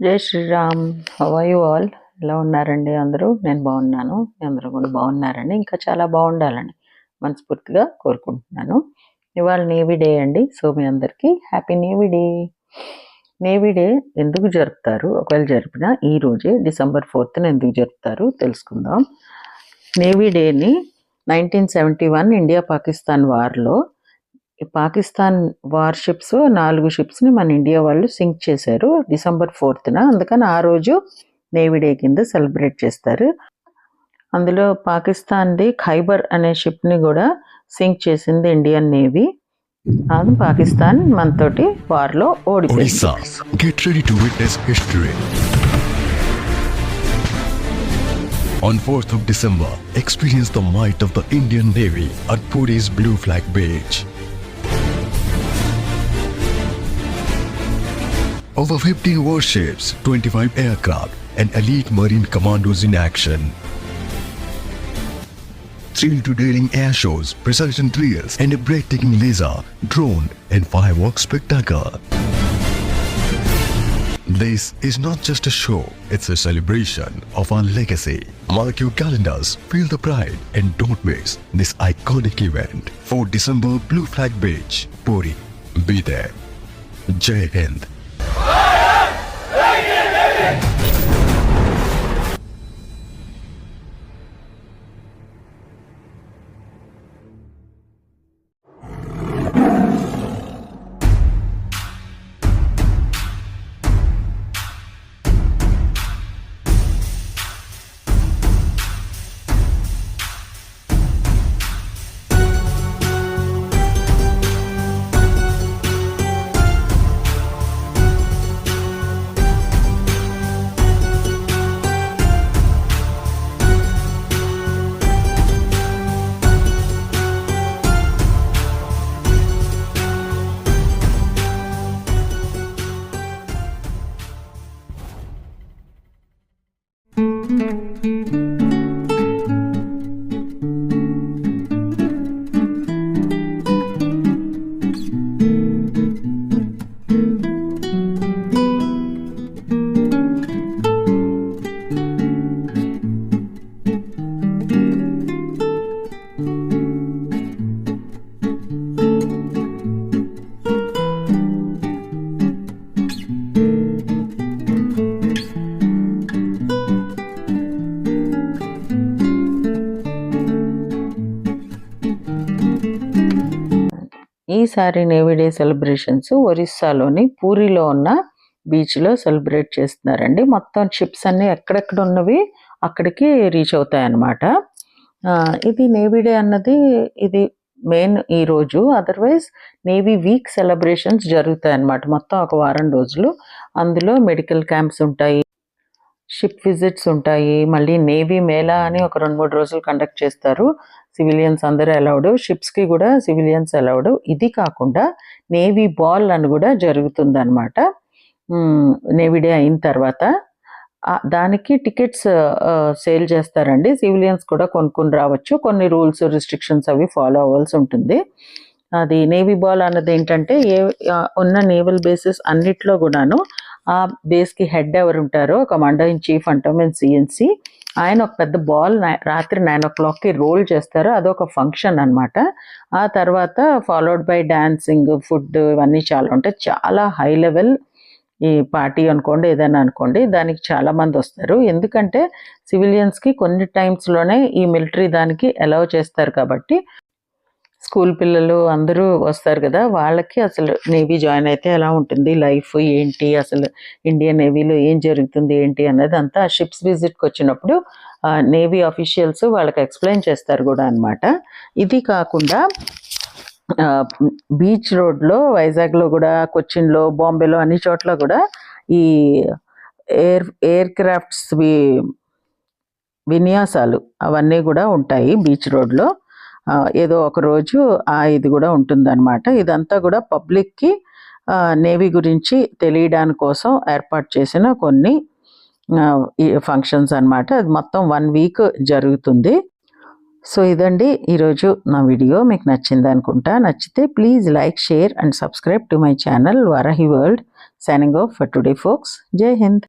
జై Sriram. How are you all ఎలా ఉన్నారండి అందరూ? నేను బాగున్నాను. మీ అందరూ కూడా బాగున్నారండి. ఇంకా చాలా బాగుండాలని మనస్ఫూర్తిగా కోరుకుంటున్నాను. ఇవాళ నేవీ డే అండి. సో మీ అందరికీ happy navy day navy day ఎందుకు జరుపుతారు? ఒకవేళ జరిపినా ఈ రోజే డిసెంబర్ ఫోర్త్న ఎందుకు జరుపుతారు తెలుసుకుందాం. నేవీ డేని nineteen seventy one India Pakistan వార్లో Pakistan war ships నాలుగు షిప్స్ని మన ఇండియా వాళ్ళు సింక్ చేశారు డిసెంబర్ ఫోర్త్న. అందుకని ఆ రోజు నేవీ డే కింద సెలబ్రేట్ చేస్తారు. అందులో పాకిస్తాన్ది ఖైబర్ అనే షిప్ని కూడా సింక్ చేసింది ఇండియన్ నేవీ. అది పాకిస్తాన్ మనతోటి వార్లో ఓడిపోయింది. On 4th of December, experience the might of the Indian Navy at Puri's Blue Flag Beach. Over 15 warships, 25 aircraft, and elite marine commandos in action. Thrill to daring air shows, precision drills, and a breathtaking laser, drone, and fireworks spectacle. This is not just a show, it's a celebration of our legacy. Mark your calendars, feel the pride, and don't miss this iconic event. 4 December, Blue Flag Beach, Puri. Be there. Jai Hind. ఈసారి navy day celebrations ఒరిస్సాలోని పూరిలో ఉన్న బీచ్లో celebrate చేస్తున్నారండి. మొత్తం ships అన్నీ ఎక్కడెక్కడ ఉన్నవి అక్కడికి రీచ్ అవుతాయి అన్నమాట ఆ, ఇది నేవీ డే అన్నది ఇది మెయిన్ ఈ రోజు. అదర్వైజ్ నేవీ వీక్ సెలబ్రేషన్స్ జరుగుతాయి అన్నమాట మొత్తం ఒక వారం రోజులు. అందులో మెడికల్ క్యాంప్స్ ఉంటాయి. షిప్ విజిట్స్ ఉంటాయి. మళ్ళీ నేవీ మేళా అని ఒక రెండు మూడు రోజులు కండక్ట్ చేస్తారు. సివిలియన్స్ అందరూ అలౌడ్ షిప్స్కి కూడా సివిలియన్స్ అలౌడ్ ఇది కాకుండా నేవీ బాల్ అని కూడా జరుగుతుంది అనమాట నేవీ డే అయిన తర్వాత. దానికి టికెట్స్ సేల్ చేస్తారండి. సివిలియన్స్ కూడా కొనుక్కొని రావచ్చు. కొన్ని రూల్స్ రిస్ట్రిక్షన్స్ అవి ఫాలో అవ్వాల్సి ఉంటుంది. అది నేవీ బాల్ అన్నది ఏంటంటే ఏ ఉన్న నేవల్ బేసెస్ అన్నిట్లో కూడాను ఆ బేస్కి హెడ్ ఎవరు ఉంటారో కమాండర్ ఇన్ చీఫ్ అంటాం మేము సిఎన్సి ఆయన ఒక పెద్ద బాల్ రాత్రి నైన్ ఓ క్లాక్కి రోల్ చేస్తారు. అదొక ఫంక్షన్ అనమాట ఆ తర్వాత ఫాలోడ్ బై డాన్సింగ్ ఫుడ్ ఇవన్నీ చాలా ఉంటాయి. చాలా హై లెవెల్ ఈ పార్టీ అనుకోండి ఏదైనా అనుకోండి దానికి చాలా మంది వస్తారు. ఎందుకంటే సివిలియన్స్కి కొన్ని టైమ్స్లోనే ఈ మిలిటరీ దానికి అలౌ చేస్తారు కాబట్టి స్కూల్ పిల్లలు అందరూ వస్తారు కదా వాళ్ళకి అసలు నేవీ జాయిన్ అయితే ఎలా ఉంటుంది? లైఫ్ ఏంటి? అసలు ఇండియన్ నేవీలో ఏం జరుగుతుంది? ఏంటి? అనేది అంతా షిప్స్ విజిట్కి వచ్చినప్పుడు నేవీ అఫీషియల్స్ వాళ్ళకి ఎక్స్ప్లెయిన్ చేస్తారు కూడా అన్నమాట. ఇది కాకుండా బీచ్ రోడ్లో వైజాగ్లో కూడా కొచ్చిన్లో బాంబేలో అన్ని చోట్ల కూడా ఈ ఎయిర్ ఎయిర్ క్రాఫ్ట్స్ విన్యాసాలు అవన్నీ కూడా ఉంటాయి బీచ్ రోడ్లో. ఏదో ఒక రోజు ఆ ఇది కూడా ఉంటుందన్నమాట. ఇదంతా కూడా పబ్లిక్కి నేవీ గురించి తెలియడాని కోసం ఏర్పాటు చేసిన కొన్ని ఫంక్షన్స్ అనమాట అది మొత్తం వన్ వీక్ జరుగుతుంది. సో ఇదండి ఈరోజు నా వీడియో. మీకు నచ్చింది అనుకుంటా. నచ్చితే please like share and subscribe to my channel Varahi world. Signing off for today folks Jai Hind